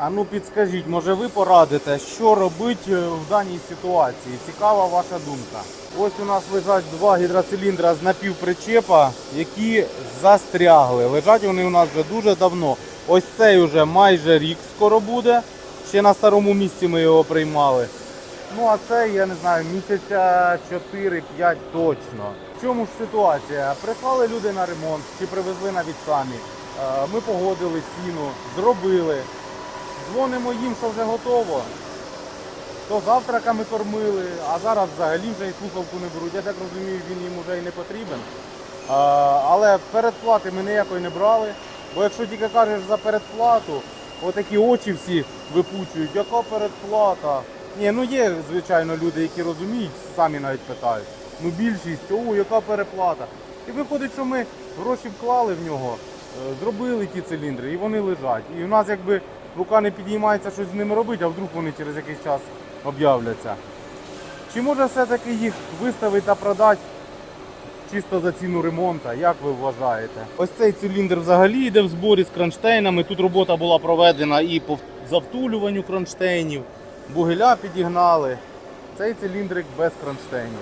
А ну підскажіть, може ви порадите, що робити е, в даній ситуації? Цікава ваша думка. Ось у нас лежать два гідроциліндра з напівпричепа, які застрягли. Лежать вони у нас вже дуже давно. Ось цей уже майже рік скоро буде. Ще на старому місці ми його приймали. Ну а це, я не знаю, місяця 4-5 точно. В чому ж ситуація? Прислали люди на ремонт чи привезли навіть самі. Е, Ми погодили ціну, зробили. Дзвонимо їм, що вже готово. То завтраками кормили, а зараз взагалі вже і слухавку не беруть. Я так розумію, він їм вже і не потрібен. Але передплати ми ніякої не брали. Бо якщо тільки кажеш за передплату, отакі очі всі випучують, яка передплата? Ні, ну є, звичайно, люди, які розуміють, самі навіть питають. Ну більшість, о, яка переплата. І виходить, що ми гроші вклали в нього, зробили ті циліндри, і вони лежать. І в нас якби рука не підіймається щось з ними робити, а вдруг вони через якийсь час об'являться. Чи може все-таки їх виставити та продати чисто за ціну ремонту, як ви вважаєте? Ось цей циліндр взагалі йде в зборі з кронштейнами. Тут робота була проведена і по завтулюванню кронштейнів, бугеля підігнали. Цей циліндрик без кронштейнів.